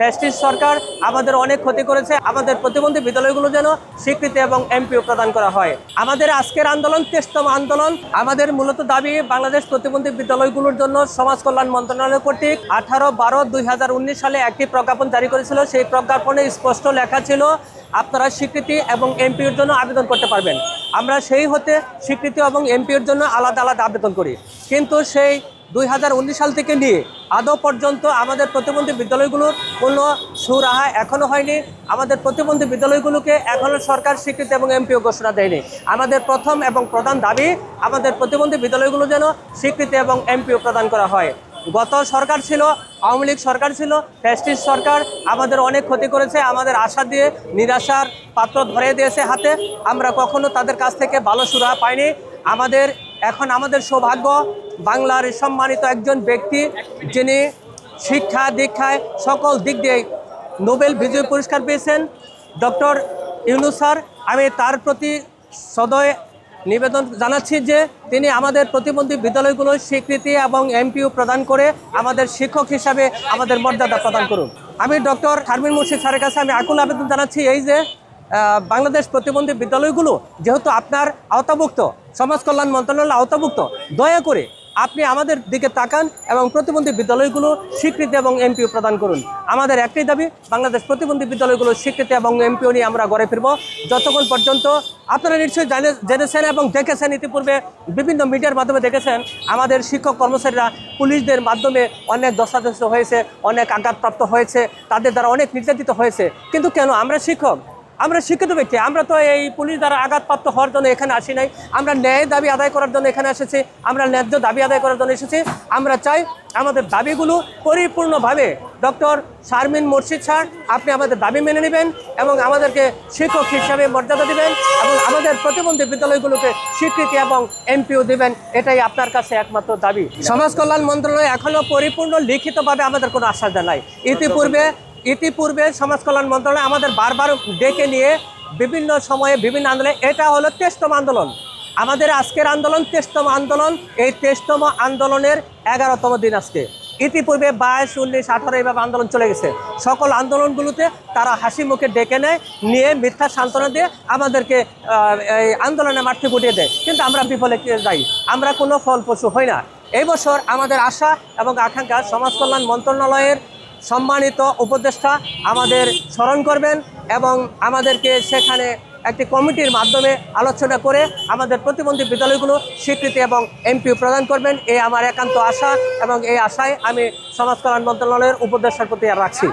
Fascist সরকার আমাদের অনেক ক্ষতি করেছে। আমাদের প্রতিবন্ধী বিদ্যালয়গুলো যেন স্বীকৃতি এবং এমপিও প্রদান করা হয়। আমাদের আজকের আন্দোলন তেইশতম আন্দোলন। আমাদের মূলত দাবি বাংলাদেশ প্রতিবন্ধী বিদ্যালয়গুলোর জন্য সমাজ কল্যাণ মন্ত্রণালয় কর্তৃক আঠারো বারো দুই সালে একটি প্রজ্ঞাপন জারি করেছিল। সেই প্রজ্ঞাপনে স্পষ্ট লেখা ছিল, আপনারা স্বীকৃতি এবং এমপিওর জন্য আবেদন করতে পারবেন। আমরা সেই হতে স্বীকৃতি এবং এমপিওর জন্য আলাদা আলাদা আবেদন করি। কিন্তু সেই দুই হাজার উনিশ সাল থেকে নিয়ে আদৌ পর্যন্ত আমাদের প্রতিবন্ধী বিদ্যালয়গুলোর কোনো সুরাহা এখনও হয়নি। আমাদের প্রতিবন্ধী বিদ্যালয়গুলোকে এখনও সরকার স্বীকৃতি এবং এমপিও ঘোষণা দেয়নি। আমাদের প্রথম এবং প্রধান দাবি আমাদের প্রতিবন্ধী বিদ্যালয়গুলো যেন স্বীকৃতি এবং এমপিও প্রদান করা হয়। গত সরকার ছিল, আওয়ামী লীগ সরকার ছিল, ফ্যাসিস্ট সরকার আমাদের অনেক ক্ষতি করেছে, আমাদের আশা দিয়ে নিরাশার পাত্র ধরে দিয়েছে হাতে। আমরা কখনো তাদের কাছ থেকে ভালো সুরাহা পাইনি। আমাদের এখন আমাদের সৌভাগ্য, বাংলার সম্মানিত একজন ব্যক্তি যিনি শিক্ষা দীক্ষায় সকল দিক দিয়ে নোবেল বিজয় পুরস্কার পেয়েছেন, ডক্টর ইউনুস স্যার। আমি তার প্রতি সদয় নিবেদন জানাচ্ছি যে তিনি আমাদের প্রতিবন্ধী বিদ্যালয়গুলোর স্বীকৃতি এবং এমপিও প্রদান করে আমাদের শিক্ষক হিসাবে আমাদের মর্যাদা প্রদান করুন। আমি ডক্টর শারমিন মুর্শিদ স্যারের কাছে আমি আকুল আবেদন জানাচ্ছি এই যে বাংলাদেশ প্রতিবন্ধী বিদ্যালয়গুলো যেহেতু আপনার আওতাভুক্ত, সমাজ কল্যাণ মন্ত্রণালয় আওতাভুক্ত, দয়া করে আপনি আমাদের দিকে তাকান এবং প্রতিবন্ধী বিদ্যালয়গুলো স্বীকৃতি এবং এমপিও প্রদান করুন। আমাদের একটাই দাবি, বাংলাদেশ প্রতিবন্ধী বিদ্যালয়গুলো স্বীকৃতি এবং এমপিও নিয়ে আমরা গড়ে ফিরব। যতক্ষণ পর্যন্ত আপনারা নিশ্চয়ই জানে, জেনেছেন এবং দেখেছেন ইতিপূর্বে বিভিন্ন মিডিয়ার মাধ্যমে দেখেছেন, আমাদের শিক্ষক কর্মচারীরা পুলিশদের মাধ্যমে অনেক দশাদশ হয়েছে, অনেক আঘাতপ্রাপ্ত হয়েছে, তাদের দ্বারা অনেক নির্যাতিত হয়েছে। কিন্তু কেন? আমরা শিক্ষক আমরা শিক্ষিত ব্যক্তি, আমরা তো এই পুলিশ দ্বারা আঘাতপ্রাপ্ত হওয়ার জন্য এখানে আসি নাই। আমরা ন্যায় দাবি আদায় করার জন্য এখানে এসেছি, আমরা ন্যায্য দাবি আদায় করার জন্য এসেছি। আমরা চাই আমাদের দাবিগুলো পরিপূর্ণভাবে ডক্টর শারমিন মুর্শিদ স্যার, আপনি আমাদের দাবি মেনে নেবেন এবং আমাদেরকে শিক্ষক হিসাবে মর্যাদা দিবেন এবং আমাদের প্রতিবন্ধী বিদ্যালয়গুলোকে স্বীকৃতি এবং এমপিও দিবেন, এটাই আপনার কাছে একমাত্র দাবি। সমাজ কল্যাণ মন্ত্রণালয় এখনও পরিপূর্ণ লিখিতভাবে আমাদের কোনো আশ্বাস দেয় নাই। ইতিপূর্বে ইতিপূর্বে সমাজ কল্যাণ মন্ত্রণালয় আমাদের বারবার ডেকে নিয়ে বিভিন্ন সময়ে বিভিন্ন আন্দোলনে, এটা হলো তেইশতম আন্দোলন। আমাদের আজকের আন্দোলন তেইশতম আন্দোলন। এই তেইশতম আন্দোলনের এগারোতম দিন আজকে। ইতিপূর্বে বাইশ, উনিশ, আঠারো এইভাবে আন্দোলন চলে গেছে। সকল আন্দোলনগুলোতে তারা হাসি মুখে ডেকে নেয়, নিয়ে মিথ্যা সান্ত্বনা দিয়ে আমাদেরকে এই আন্দোলনে মাঠে উঠিয়ে দেয়। কিন্তু আমরা বিফলে যাই? আমরা কোনো ফল পশু হই না। এই বছর আমাদের আশা এবং আকাঙ্ক্ষা সমাজ কল্যাণ মন্ত্রণালয়ের সম্মানিত উপদেষ্টা আমাদের স্মরণ করবেন এবং আমাদেরকে সেখানে একটি কমিটির মাধ্যমে আলোচনা করে আমাদের প্রতিবন্ধী বিদ্যালয়গুলো স্বীকৃতি এবং এমপি প্রদান করবেন। এই আমার একান্ত আশা এবং এই আশায় আমি সমাজ কল্যাণ মন্ত্রণালয়ের উপদেষ্টার প্রতি রাখছি।